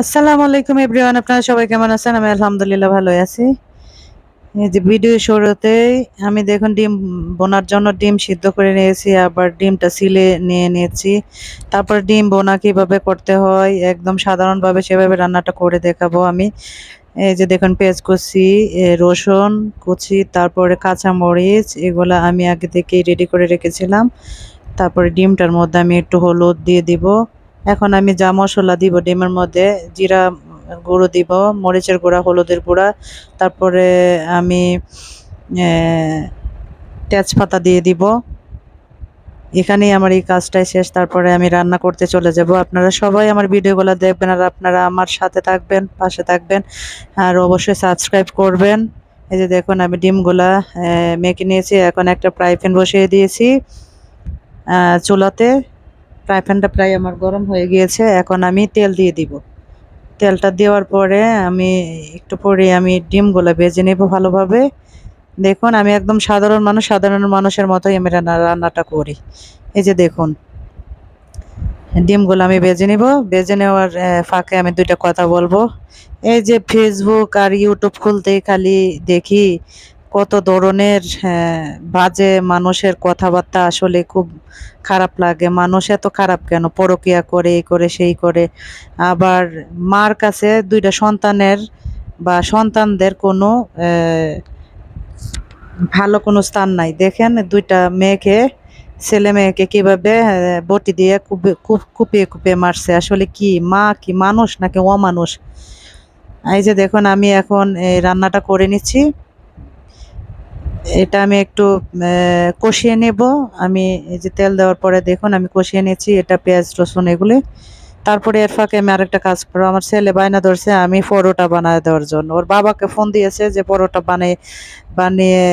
আসসালামু আলাইকুম এভরিওয়ান, আপনারা সবাই কেমন আছেন? আমি আলহামদুলিল্লাহ ভালো আছি। এই যে ভিডিও শুরুতেই আমি দেখুন ডিম বোনার জন্য ডিম সিদ্ধ করে নিয়েছি, আবার ডিমটা সিলে নিয়ে নিয়েছি। তারপর ডিম বোনা কীভাবে করতে হয়, একদম সাধারণভাবে সেভাবে রান্নাটা করে দেখাবো আমি। এই যে দেখুন পেঁয়াজ কুচি রসুন কুচি, তারপরে কাঁচামরিচ, এগুলা আমি আগে থেকেই রেডি করে রেখেছিলাম। তারপরে ডিমটার মধ্যে আমি একটু হলুদ দিয়ে দিব। এখন আমি যা মশলা দিব ডিমের মধ্যে, জিরা গুঁড়ো দিব, মরিচের গুঁড়া, হলুদের গুঁড়া, তারপরে আমি তেজপাতা দিয়ে দিব। এখানেই আমার এই কাজটাই শেষ, তারপরে আমি রান্না করতে চলে যাব। আপনারা সবাই আমার ভিডিওগুলো দেখবেন আর আপনারা আমার সাথে থাকবেন, পাশে থাকবেন। আর অবশ্যই সাবস্ক্রাইব করবেন। এই যে দেখুন, আমি ডিমগুলা মেখে নিয়েছি। এখন একটা ফ্রাই প্যান বসিয়ে দিয়েছি চুলাতে। ফ্রাই প্যানটা প্রায় আমার গরম হয়ে গিয়েছে, এখন আমি তেল দিয়ে দিব। তেলটা দেওয়ার পরে আমি একটু পরে আমি ডিমগুলো ভেজে নেব ভালোভাবে। দেখুন, আমি একদম সাধারণ মানুষ, সাধারণ মানুষের মতোই আমি রান্না, রান্নাটা করি। এই যে দেখুন, ডিমগুলো আমি বেজে নিব। বেজে নেওয়ার ফাঁকে আমি দুইটা কথা বলব। এই যে ফেসবুক আর ইউটিউব খুলতে খালি দেখি কত ধরনের আহ, বাজে মানুষের কথাবার্তা আসলে খুব খারাপ লাগে। মানুষ এত খারাপ কেন? পরকিয়া করে এই করে সেই করে। আবার মার কাছে দুইটা সন্তানের বা সন্তানদের কোনো ভালো কোনো স্থান নাই। দেখেন দুইটা মেয়েকে ছেলে মেয়েকে কীভাবে বটি দিয়ে কুপে কুপ- কুপিয়ে কুপিয়ে মারছে। আসলে কি মা কি মানুষ নাকি অমানুষ? এই যে দেখুন আমি এখন এই রান্নাটা করে নিচ্ছি। এটা আমি একটু কষিয়ে নেব। আমি এই যে তেল দেওয়ার পরে দেখুন, আমি কষিয়ে নিয়েছি। এটা পেঁয়াজ, রসুন, এগুলি। তারপরে এর ফাঁকে আমি আরেকটা কাজ করব আমার ছেলে বায়না ধরছে, আমি পরোটা বানায় দেওয়ার জন্য। ওর বাবাকে ফোন দিয়েছে যে পরোটা বানিয়ে বানিয়ে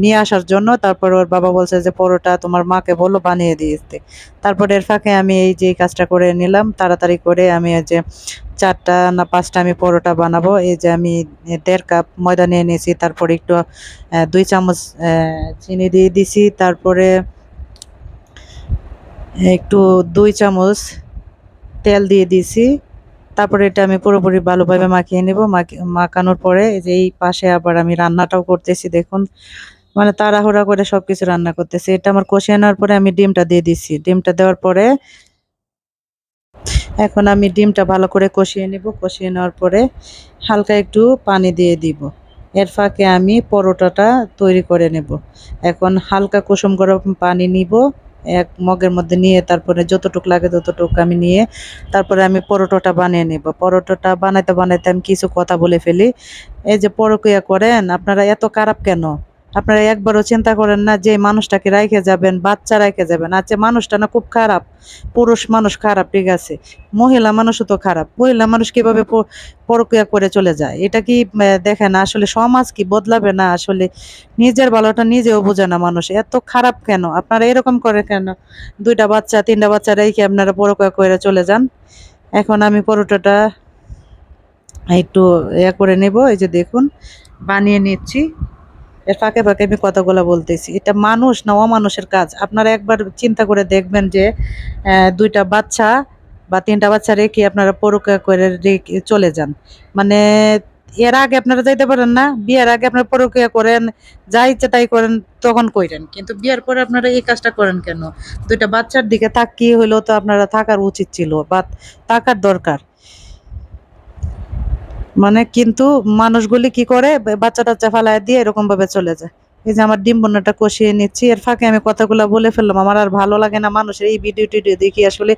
নিয়ে আসার জন্য। তারপর ওর বাবা বলছে যে, পরোটা তোমার মাকে বলো বানিয়ে দিয়েছে তারপরে এর ফাঁকে আমি এই যে কাজটা করে নিলাম, তাড়াতাড়ি করে আমি যে চারটা না পাঁচটা আমি পরোটা বানাবো। এই যে আমি দেড় কাপ ময়দা নিয়ে নিয়েছি, তারপরে একটু দুই চামচ চিনি দিয়ে দিছি। তারপরে একটু দুই চামচ তেল দিয়ে দিছি। তারপরে এটা আমি পুরোপুরি ভালোভাবে মাখিয়ে নেব। মাখানোর পরে যে এই পাশে আবার আমি রান্নাটাও করতেছি, দেখুন। মানে তাড়াহুড়া করে সব কিছু রান্না করতেছি। এটা আমার কষিয়ে নেওয়ার পরে আমি ডিমটা দিয়ে দিছি। ডিমটা দেওয়ার পরে এখন আমি ডিমটা ভালো করে কষিয়ে নেব। কষিয়ে নেওয়ার পরে হালকা একটু পানি দিয়ে দিব। এর ফাঁকে আমি পরোটাটা তৈরি করে নেব। এখন হালকা কুসুম গরম পানি নিব। এক মগের মধ্যে নিয়ে তারপরে যতটুক লাগে ততটুক আমি নিয়ে তারপরে আমি পরোটোটা বানিয়ে নেব। পরোটাটা বানাইতে বানাইতে আমি কিছু কথা বলে ফেলি। এই যে পরকিয়া করেন, আপনারা এত খারাপ কেন? আপনারা একবারও চিন্তা করেন না যে মানুষটাকে রাইখে যাবেন বাচ্চা রাইখে যাবেন। আচ্ছা মানুষটা না খুব খারাপ। পুরুষ মানুষ খারাপ ঠিক আছে? মহিলা মানুষও তো খারাপ। মহিলা মানুষ কীভাবে প- পরকিয়া করে চলে যায়? এটা কি আহ, দেখেন আসলে সমাজ কি বদলাবে না? আসলে নিজের ভালোটা নিজেও বোঝে না মানুষ। এত খারাপ কেন? আপনারা এরকম করে কেন? দুইটা বাচ্চা তিনটা বাচ্চা রেখে আপনারা পরকিয়া করে চলে যান? এখন আমি পরোটাটা একটু ইয়ে করে নেব। এই যে দেখুন বানিয়ে নিচ্ছি। এর ফাঁকে ফাঁকে আমি কথাগুলো বলতেছি। এটা মানুষ না অমানুষের কাজ। আপনারা একবার চিন্তা করে দেখবেন যে দুইটা বাচ্চা বা তিনটা বাচ্চা রেখে আপনারা পরকিয়া করে রেখে চলে যান। মানে এর আগে আপনারা যাইতে পারেন না, বিয়ের আগে আপনারা পরকিয়া করেন, যা ইচ্ছা তাই করেন, তখন কইরেন। কিন্তু বিয়ের পরে আপনারা এই কাজটা করেন কেন? দুইটা বাচ্চার দিকে তাকিয়ে হইলেও তো আপনারা থাকার উচিত ছিল বা থাকার দরকার। মানে কিন্তু মানুষগুলি কি করে বাচ্চা টাচ্চা ফালায় দিয়ে এরকম ভাবে চলে যায়। এই যে আমার ডিম বোনাটা কষিয়ে নিচ্ছি, এর ফাঁকে আমি কথাগুলো বলে ফেললাম। আমার আর ভালো লাগে না মানুষের এই ভিডিও টিডিও দেখি, আসলে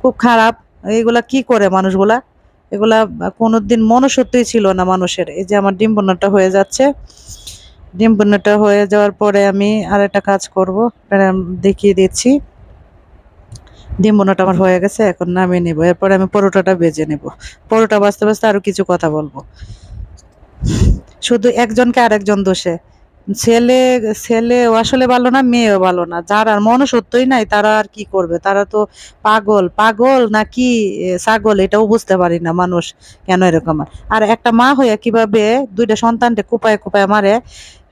খুব খারাপ। এইগুলা কি করে মানুষগুলা? এগুলা কোনোদিন মনুষ্যত্বই ছিল না মানুষের। এই যে আমার ডিম বোনাটা হয়ে যাচ্ছে। ডিম বোনাটা হয়ে যাওয়ার পরে আমি আর একটা কাজ করব দেখিয়ে দিচ্ছি। ডিম বোনাটা আমার হয়ে গেছে, এখন নামিয়ে নেব। এরপরে আমি পরোটাটা বেজে নেব। পরোটা বাঁচতে বাঁচতে আরও কিছু কথা বলব। শুধু একজনকে আরেকজন দোষে। ছেলে ছেলে আসলে ভালো না, মেয়েও ভালো না। যার আর মনুষ্যত্বই নাই, তারা আর কি করবে? তারা তো পাগল। পাগল না কি ছাগল? এটাও বুঝতে পারি না মানুষ। কেন এরকম? আর একটা মা হয়ে কীভাবে দুইটা সন্তানকে কুপায় কুপায় মারে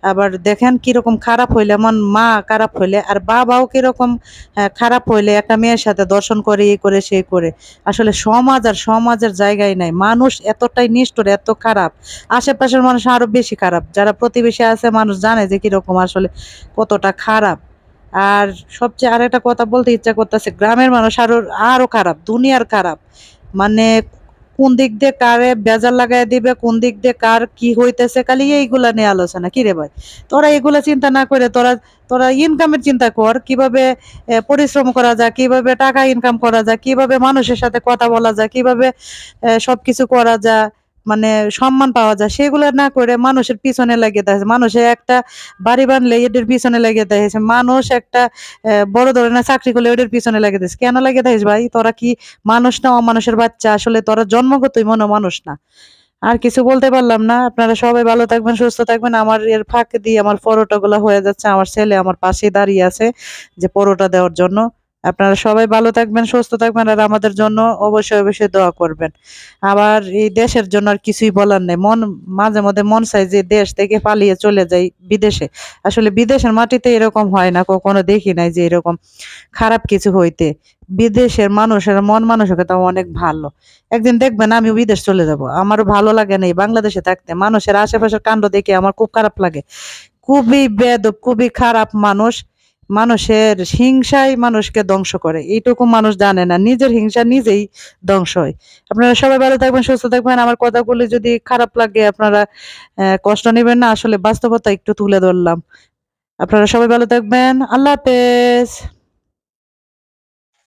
আবার দেখেন কীরকম খারাপ হইলে এমন মা খারাপ হইলে আর বাবাও কীরকম আহ, খারাপ হইলে একটা মেয়ের সাথে দর্শন করে এই করে সেই করে। আসলে সমাজ আর সমাজের জায়গায় নাই। মানুষ এতটাই নিষ্ঠুর এত খারাপ। আশেপাশের মানুষ আরও বেশি খারাপ। যারা প্রতিবেশী আছে মানুষ জানে যে কীরকম আসলে কতটা খারাপ। আর সবচেয়ে আরেকটা কথা বলতে ইচ্ছা করতেছে গ্রামের মানুষ আরও আরও খারাপ দুনিয়ার খারাপ। মানে কোন দিক দিয়ে কারে বেজার লাগাই দিবে, কোন দিক দিয়ে কার কি হইতেছে, খালি এইগুলা নিয়ে আলোচনা। কি রে ভাই? তোরা এগুলা চিন্তা না করে, তোরা তোরা ইনকামের চিন্তা কর, কীভাবে পরিশ্রম করা যায়, কীভাবে টাকা ইনকাম করা যায়, কীভাবে মানুষের সাথে কথা বলা যায়, কীভাবে সব সবকিছু করা যায়। মানে সম্মান পাওয়া যায়, সেগুলো না করে মানুষের পিছনে লাগিয়ে থাকে মানুষে একটা বাড়ি বানলে এদের পিছনে লাগিয়ে দেখেছে মানুষ একটা বড় ধরনের চাকরি করলে ওদের পিছনে লাগিয়ে দিয়েছে কেন লাগিয়ে থাকিস ভাই? তোরা কি মানুষ না অমানুষের বাচ্চা? আসলে তোরা জন্মগতই মনে মানুষ না। আর কিছু বলতে পারলাম না। আপনারা সবাই ভালো থাকবেন, সুস্থ থাকবেন। আমার এর ফাঁকে দিয়ে আমার পরোটা গুলো হয়ে যাচ্ছে। আমার ছেলে আমার পাশে দাঁড়িয়ে আছে যে পরোটা দেওয়ার জন্য। আপনারা সবাই ভালো থাকবেন, সুস্থ থাকবেন আর আমাদের জন্য অবশ্যই অবশ্যই দোয়া করবেন। আবার এই দেশের জন্য আর কিছুই বলার নেই। মন, মাঝে মধ্যে মন চায় যে দেশ থেকে পালিয়ে চলে যাই বিদেশে। আসলে বিদেশের মাটিতে এরকম হয় না, কখনো দেখি নাই যে এরকম খারাপ কিছু হইতে। বিদেশের মানুষের মন মানসিকতা অনেক ভালো। একদিন দেখবেন আমি বিদেশ চলে যাব। আমারও ভালো লাগে না বাংলাদেশে থাকতে। মানুষের আশেপাশের কাণ্ড দেখে আমার খুব খারাপ লাগে। খুবই বেদব, খুবই খারাপ মানুষ। মানুষের হিংসাই মানুষকে ধ্বংস করে। এইটুকু মানুষ জানে না, নিজের হিংসা নিজেই ধ্বংস হয়। আপনারা সবাই ভালো থাকবেন, সুস্থ থাকবেন। আমার কথাগুলি যদি খারাপ লাগে, আপনারা কষ্ট নেবেন না। আসলে বাস্তবতা একটু তুলে ধরলাম। আপনারা সবাই ভালো থাকবেন। আল্লাহ হাফেজ।